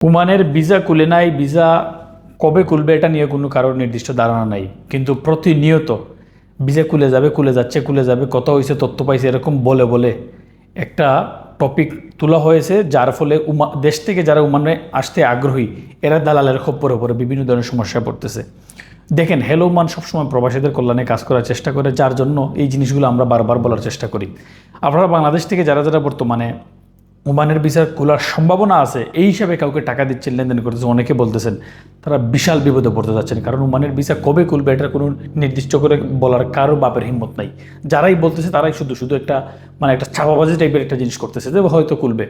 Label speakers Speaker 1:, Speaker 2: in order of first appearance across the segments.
Speaker 1: ওমানের ভিসা খুলে নাই, ভিসা কবে খুলবে এটা নিয়ে কোনো কারোর নির্দিষ্ট ধারণা নাই। কিন্তু প্রতিনিয়ত ভিসা খুলে যাবে, খুলে যাচ্ছে, খুলে যাবে কত হয়েছে তথ্য পাইছে, এরকম বলে বলে একটা টপিক তোলা হয়েছে, যার ফলে উমা, দেশ থেকে যারা উমানে আসতে আগ্রহী, এরা দালালের খপ্পরে পরে বিভিন্ন ধরনের সমস্যায় পড়তেছে। দেখেন হ্যালো উমান সবসময় প্রবাসীদের কল্যাণে কাজ করার চেষ্টা করে, যার জন্য এই জিনিসগুলো আমরা বারবার বলার চেষ্টা করি। আপনারা বাংলাদেশ থেকে যারা যারা বর্তমানে ওমানের বিচার খোলার সম্ভাবনা আছে, এই হিসাবে কাউকে টাকা দিচ্ছেন, লেনদেন করতেছে অনেকে বলতেছেন তারা বিশাল বিপদে পড়তে যাচ্ছেন, কারণ ওমানের ভিসা কবে খুলবে এটার কোনো নির্দিষ্ট করে বলার কারও বাপের হিম্মত নাই। যারাই বলতেছে তারাই শুধু শুধু একটা মানে একটা চাপাবাজি টাইপের একটা জিনিস করতেছে যে হয়তো খুলবে।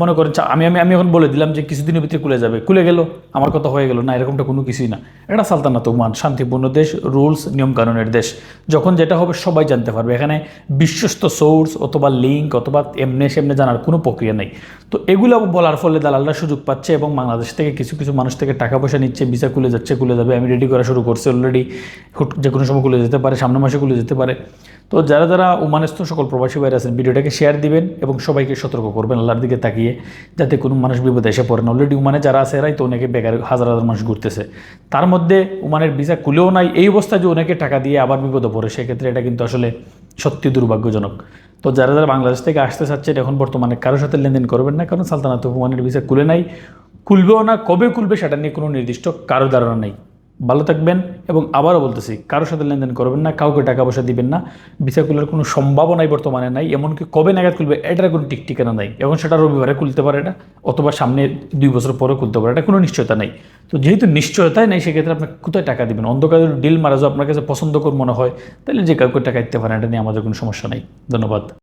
Speaker 1: মনে করেন আমি আমি আমি এখন বলে দিলাম যে কিছুদিনের ভিতরে খুলে যাবে। খুলে গেল, আমার কথা হয়ে গেল। না, এরকমটা কোনো কিছুই না। এটা সালতানাত ওমান, শান্তিপূর্ণ দেশ, রুলস, নিয়মকানুনের দেশ। যখন যেটা হবে সবাই জানতে পারবে। এখানে বিশ্বস্ত সোর্স অথবা লিঙ্ক অথবা এমনে সেমনে জানার কোনো প্রক্রিয়া নেই। তো এগুলো বলার ফলে দালালরা সুযোগ পাচ্ছে এবং বাংলাদেশ থেকে কিছু কিছু মানুষ থেকে টাকা পয়সা নিচ্ছে, ভিসা খুলে যাচ্ছে, খুলে যাবে। আমি রেডি করা শুরু করছি অলরেডি যে কোনো সময় খুলে যেতে পারে, সামনের মাসে খুলে যেতে পারে। তো যারা যারা উমানস্থ সকল প্রবাসী বাইরে আছেন, ভিডিওটাকে শেয়ার দিবেন এবং সবাইকে সতর্ক করবেন। আল্লাহর দিকে তাকিয়ে যাতে কোনো মানুষ বিপদে এসে পড়ে না। অলরেডি উমানে যারা আছে, এরাই তো অনেকে বেকার হাজার হাজার মানুষ ঘুরতেছে। তার মধ্যে উমানের ভিসা খুলেও নাই। এই অবস্থায় যে অনেকে টাকা দিয়ে আবার বিপদে পড়ে, সেক্ষেত্রে এটা কিন্তু আসলে সত্যি দুর্ভাগ্যজনক। তো যারা যারা বাংলাদেশ থেকে আসতে চাচ্ছেন এখন বর্তমানে কারোর সাথে লেনদেন করবেন না, কারণ সালতানাত উমানের ভিসা খুলে নাই। খুলবেও না, কবে খুলবে সেটা নিয়ে কোনো নির্দিষ্ট কারও ধারণা নেই। ভালো থাকবেন এবং আবারও বলতেছি, কারোর সাথে লেনদেন করবেন না, কাউকে টাকা পয়সা দিবেন না। ভিসা খোলার কোনো সম্ভাবনাই বর্তমানে নাই, এমনকি কবে নাগাদ খুলবে এটার কোনো টিক ঠিকানা নাই এখন সেটা রবিবারে খুলতে পারে এটা অথবা সামনে দুই বছর পরে খুলতে পারে, এটা কোনো নিশ্চয়তা নাই। তো যেহেতু নিশ্চয়তাই নেই, সেক্ষেত্রে আপনি কোথায় টাকা দিবেন? অন্ধকারের ডিল মারা আপনার কাছে পছন্দ করে মনে হয়, তাহলে যে কাউকে টাকা দিতে পারেন, এটা নিয়ে আমাদের কোনো সমস্যা নেই। ধন্যবাদ।